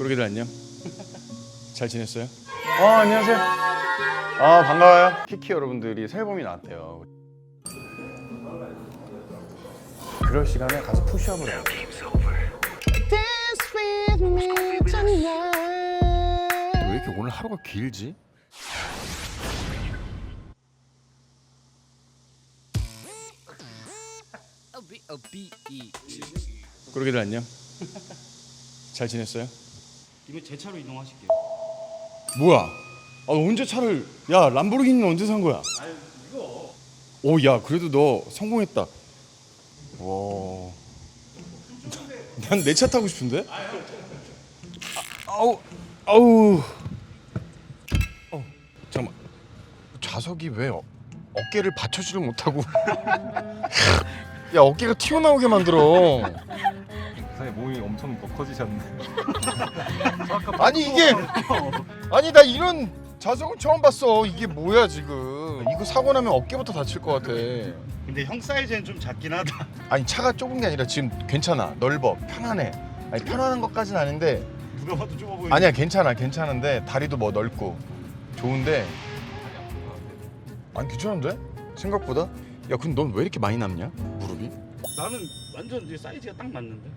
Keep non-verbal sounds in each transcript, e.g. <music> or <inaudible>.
꾸르기들 안녕. 잘 지냈어요? 어 안녕하세요. 아 반가워요. 키키 여러분들이 새 앨범이 나왔대요. 그럴 시간에 가서 푸시업을 해요. 왜 이렇게 오늘 하루가 길지? 꾸르기들 안녕. 잘 지냈어요? 이거 제 차로 이동하실게요. 뭐야? 아 언제 차를? 야 람보르기니는 언제 산 거야? 아유 이거. 오 야 그래도 너 성공했다. 와. 난 내 차 타고 싶은데? 아, 아우 아우. 어 잠깐. 좌석이 왜 어, 어깨를 받쳐주를 못하고? <laughs> 야 어깨가 튀어나오게 만들어. 세상에 몸이 엄청 더 커지셨네. <laughs> 아니 이게 아니 나 이런 좌석은 처음 봤어. 이게 뭐야 지금? 이거 사고 나면 어깨부터 다칠 것 같아. 근데 형 사이즈는 좀 작긴 하다. 아니 차가 좁은 게 아니라 지금 괜찮아. 넓어. 편안해. 아니 편안한 것까지는 아닌데 누가 봐도 좁아 보이네. 아니야 괜찮아 괜찮은데 다리도 뭐 넓고 좋은데 아니 괜찮은데 생각보다 야 근데 넌 왜 이렇게 많이 남냐 무릎이? 나는 완전 이제 사이즈가 딱 맞는데.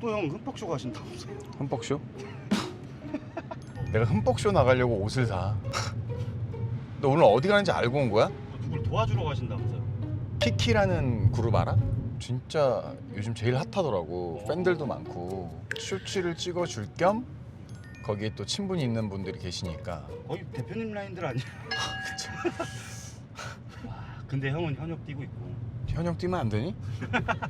또 형 흠뻑쇼 가신다면서. 흠뻑쇼? 내가 흠뻑쇼 나가려고 옷을 사. 너 오늘 어디 가는지 알고 온 거야? 또 누굴 도와주러 가신다면서요. 키키라는 그룹 알아? 진짜 요즘 제일 핫하더라고. 팬들도 많고 쇼츠를 찍어줄 겸 거기에 또 친분이 있는 분들이 계시니까 거의 대표님 라인들 아니야? <laughs> 와, 근데 형은 현역 뛰고 있고. 현역 뛰면 안 되니?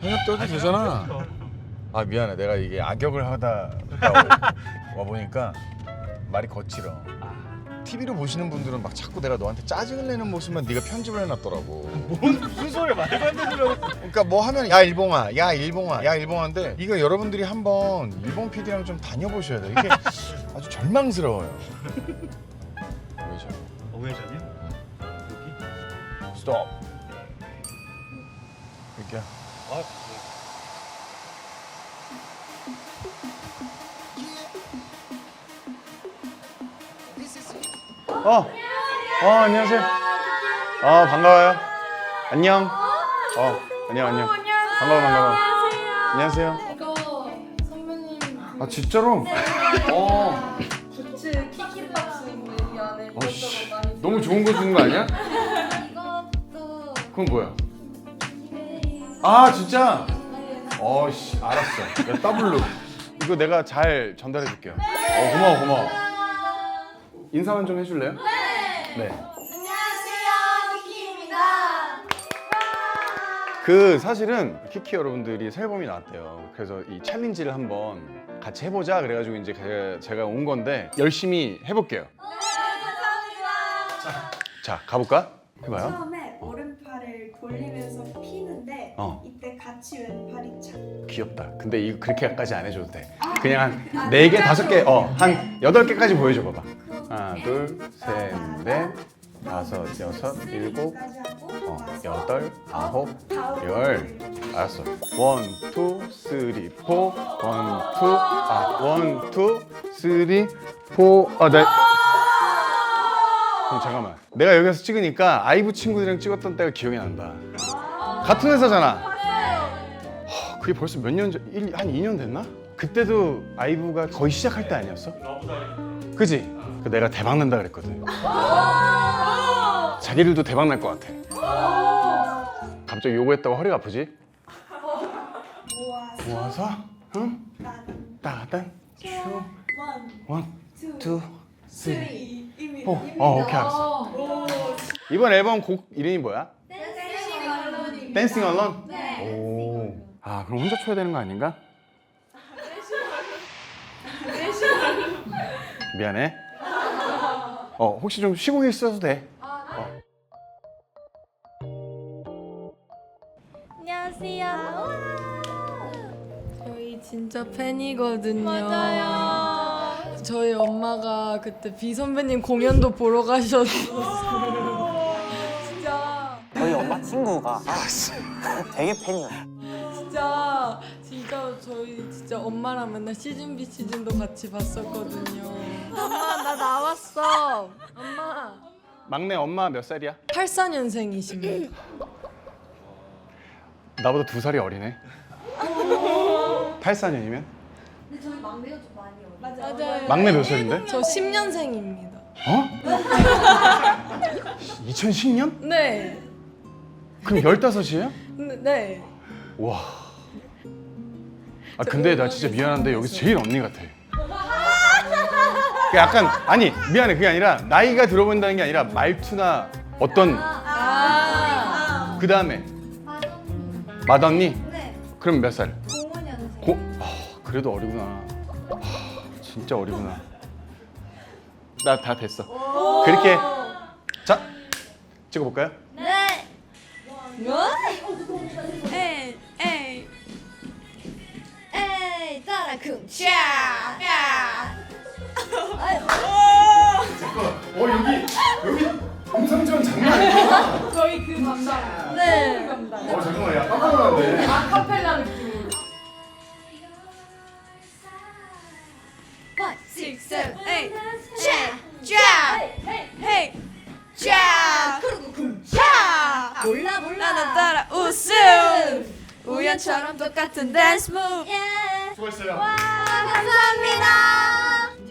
현역 뛰어도 되잖아. <laughs> 아 미안해 내가 이게 악역을 하다 <laughs> 와 보니까 말이 거칠어. 아, TV로 보시는 분들은 막 자꾸 내가 너한테 짜증을 내는 모습만 네가 편집을 해놨더라고. 뭔 무슨 소리야 말도 안 되는 소리. 그러니까 뭐 하면 야 일봉아, 야 일봉아, 야 일봉아인데 이거 여러분들이 한번 일봉 PD랑 좀 다녀보셔야 돼. 이게 아주 절망스러워요. 왜죠? 어웨이전이요? 여기? 스톱. 이렇게. 아, 어, 어 안녕하세요. 아 반가워요. 안녕. 어 안녕 안녕. 반가워 반가워. 안녕하세요. 이거 선배님 아 진짜로? 어. 굿즈 키키박스 있는 이 안에 씨, 이것저것 많이 너무 좋은 거 주는 거 아니야? 이것도 그건 뭐야? 이메일 아 진짜? 어씨 알았어. 야 더블로. 이거 내가 잘 전달해 줄게요. 어 고마워 고마워. 인사만 좀 해줄래요? 네. 안녕하세요 키키입니다 그 사실은 키키 여러분들이 새 앨범이 나왔대요. 그래서 이 챌린지를 한번 같이 해보자 그래가지고 이제 제가, 제가 온 건데 열심히 해볼게요. 감사합니다 자 가볼까? 해봐요. 처음에 돌리면서 피는데 어. 이때 같이 왼팔이 착 귀엽다. 근데 이거 그렇게까지 안 해줘도 돼. 그냥 한네 개, 다섯 개, 어, 한 여덟 개까지 보여줘 봐봐. 하나, 둘, 셋, 넷, 다섯, 여섯, 일곱, 까지 하고 어, 여덟, 아홉, 아홉, 열. 알았어. 원, 투, 쓰리, 포. 원, 투, 아, 원, 투, 쓰리, 포. 아, 나. 그럼 잠깐만. 내가 여기서 찍으니까 아이브 친구들이랑 찍었던 때가 기억이 난다. 같은 회사잖아. 허, 그게 벌써 몇 년 전, 일- 한 2년 됐나? 그때도 아이브가 거의 시작할 때 아니었어? 그지? 그 내가 대박 난다 그랬거든. 자기들도 대박 날 것 같아. 갑자기 요구했다고 허리가 아프지? 모아서 모아서 응? 난 따단 큐 원, 원, 투, 투, 쓰리, 포. 어, 오케이 알았어. 오, 이번 앨범 곡 이름이 뭐야? 댄싱 얼런? 네 오. 아 그럼 혼자 쳐야 되는 거 아닌가? 미안해. 어 혹시 좀 쉬고 있어도 돼. 안녕하세요 저희 진짜 팬이거든요. 맞아요 저희 엄마가 그때 비 선배님 공연도 보러 가셨어요. 진짜 저희 엄마 친구가 되게 팬이에요. 진짜 진짜 저희 진짜 엄마랑 맨날 시즌 B 시즌도 같이 봤었거든요. 엄마 나 나왔어. 엄마. 막내 엄마 몇 살이야? 84년생이십니다. 나보다 두 살이 어리네. 84년이면? 근데 저희 막내가 좀. 맞아. 맞아요. 막내 몇 살인데? 저 10년생입니다. 어? 2010년? 네. 그럼 15이에요? 네. 와. 아 근데 나 진짜 미안한데 여기서 제일 언니 같아. 그 약간 아니 미안해 그게 아니라 나이가 들어본다는 게 아니라 말투나 어떤 아. 그 다음에 마정님. 맏언니 네. 그럼 몇 살? 05년생. 고 아, 그래도 어리구나. 아, 진짜 어리구나. 나 다 됐어. 그렇게 자 찍어볼까요? 네. 에이 에이. 에이 따라 쿵차. 어 여기 여기 음성지원 장난 아니야? 저희 그 담당. 네. 어 잠깐만 야 깜짝 놀랐네. 아카펠라 느낌. 몰라 몰라. 나는 따라 웃음. 우연처럼 똑같은 댄스 무브. 예. 수고했어요. 와 감사합니다.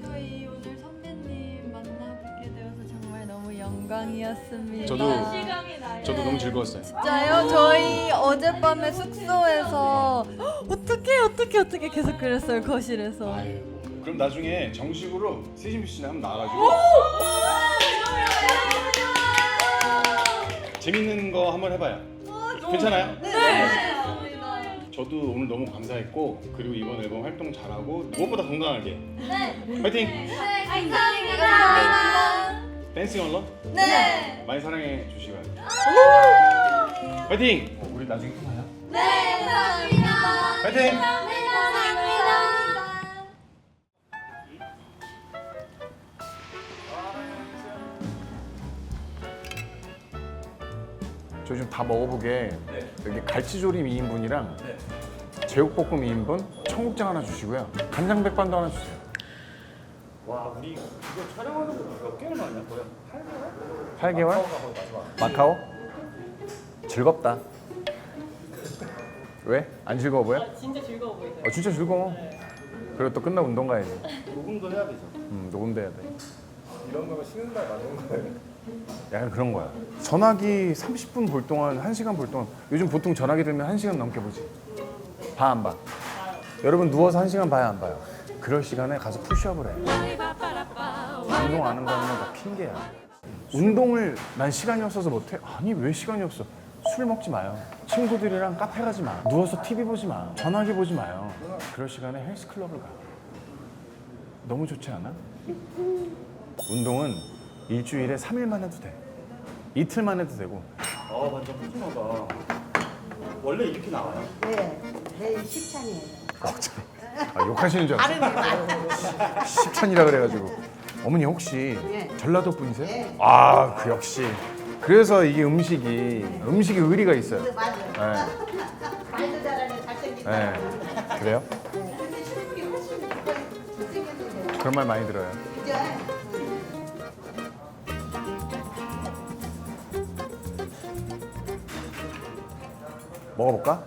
저희 오늘 선배님 만나뵙게 되어서 정말 너무 영광이었습니다. 저도 실감이 나요. 저도 너무 즐거웠어요. 진짜요? 저희 어젯밤에 숙소에서 어떻게 어떻게 어떻게 계속 그랬어요 거실에서. 아유, 그럼 나중에 정식으로 B 씨는 한번 나와가지고 재밌는 거 한번 해봐요. 괜찮아요? 네. 저도 오늘 너무 감사했고 그리고 이번 앨범 활동 잘하고 무엇보다 건강하게. 네. 파이팅! 네 감사합니다. 댄싱 얼런 네. 많이 사랑해 주시고요. 파이팅! 어, 우리 나중에 또 봐요. 네 감사합니다. 파이팅! 저좀다 먹어보게 여기 갈치조림 2인분이랑 제육볶음 2인분, 청국장 하나 주시고요. 간장 백반도 하나 주세요. 와 우리 이거 촬영하는 거 몇 개월 만이야 거야? 8개월? 마카오? 즐겁다. 왜? 안 즐거워 보여? 진짜 즐거워 보이세요. 어, 진짜 즐거워. 그리고 또 끝나고 운동 가야지. 녹음도 해야 되죠. 음, 녹음도 해야 돼. 이런 거가 쉬는 날 맞는 거예요. 약간 그런 거야. 전화기 30분 볼 동안, 1시간 볼 동안 요즘 보통 전화기 들면 1시간 넘게 보지. 봐 안 봐? 여러분 누워서 1시간 봐야 안 봐요? 그럴 시간에 가서 푸시업을 해. 운동 안 한다는 건 다 핑계야. 운동을 난 시간이 없어서 못해? 아니 왜 시간이 없어? 술 먹지 마요. 친구들이랑 카페 가지 마. 누워서 TV 보지 마. 전화기 보지 마요. 그럴 시간에 헬스클럽을 가. 너무 좋지 않아? 운동은 일주일에 3일만 해도 돼. 이틀만 해도 되고. 아 완전 푸짐하다. 원래 이렇게 나와요? 네, 내일 십찬이에요. 아, 욕하시는 줄 알았어. 십찬이라 그래가지고. 어머니 혹시 네. 전라도 분이세요? 네. 아, 그 역시. 그래서 이게 음식이 음식이 의리가 있어요. 맞아요. 네. 말도 잘하네, 잘생겼다. 네. 그래요? 근데 수능이 훨씬 잘생겼는데. 그런 말 많이 들어요. 그죠? 먹어볼까?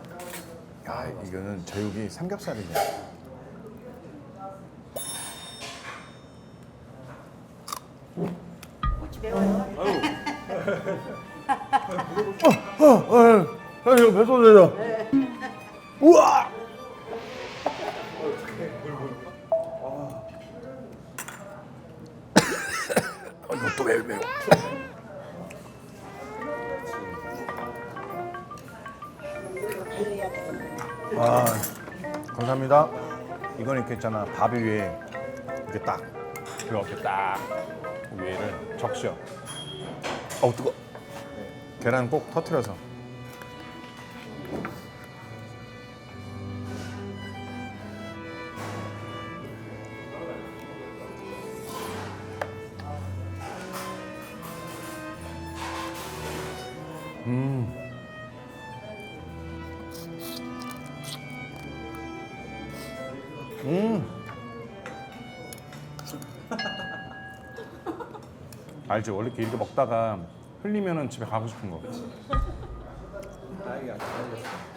야, 이거는 제육이 삼겹살이네. 어, 어, 어, 어, 이거 배 쏟아져. 우와! 아, 이것도 매우 매워. 아, 감사합니다. 이건 이렇게 있잖아. 밥 위에 이렇게 딱 이렇게 딱 위에를 적셔. 어우 뜨거. 계란 꼭 터트려서. 음. 알지 원래 이렇게 먹다가 흘리면은 집에 가고 싶은 거.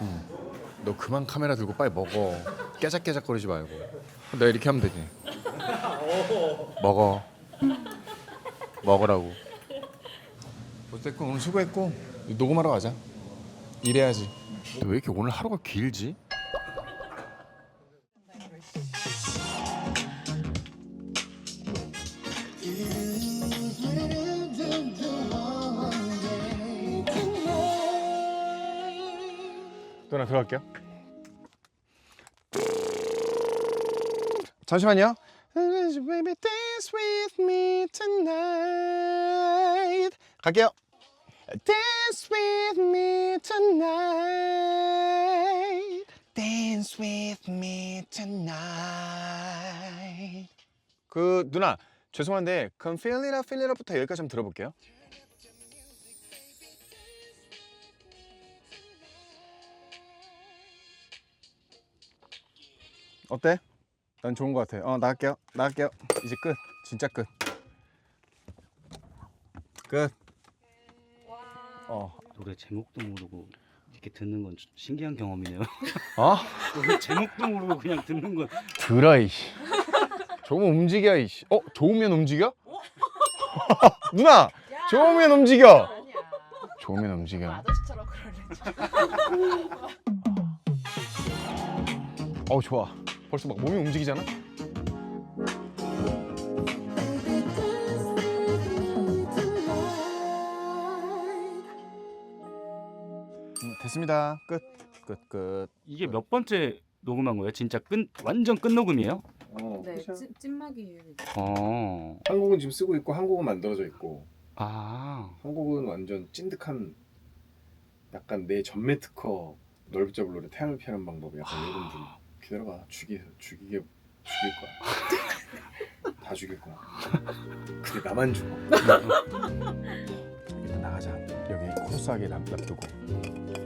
음. 너 그만 카메라 들고 빨리 먹어. 깨작깨작거리지 말고. 내가 이렇게 하면 되지. 먹어. 먹으라고. 어쨌건 오늘 수고했고 녹음하러 가자. 일해야지. 근데 왜 이렇게 오늘 하루가 길지? 들어갈게요. 잠시만요. Baby, dance with me tonight. 갈게요. Dance with me tonight. Dance with me tonight. 그 누나 죄송한데 그럼 Feel It Up, Feel It Up부터 여기까지 좀 들어볼게요. 어때? 난 좋은 것 같아. 어 나갈게요. 나갈게요. 이제 끝. 진짜 끝. 끝. 어. 노래 제목도 모르고 이렇게 듣는 건 신기한 경험이네요. <laughs> 어? 노래 제목도 모르고 그냥 듣는 건 들어 이씨. 조금 움직여 이씨. 어 좋으면 움직여? <laughs> 누나 좋으면 움직여. 좋으면 움직여. 아저씨처럼 그러네. 어 좋아. 벌써 막 몸이 움직이잖아. 음, 됐습니다. 끝. 끝 끝. 이게 몇 번째 녹음한 거예요? 진짜 끝 완전 끝 녹음이에요? 어, 네? 찐, 찐막이에요. 이거. 어. 한국은 지금 쓰고 있고 한국은 만들어져 있고 아. 한국은 완전 찐득한 약간 내 전매 특허 넓잡을 노래 태양을 피하는 방법 약간 이런 좀 기다려봐. 죽이 죽이게 죽일 거야. 다 죽일 거야. 근데 나만 죽어. 일단 나가자. 여기 코스하게 놔두고.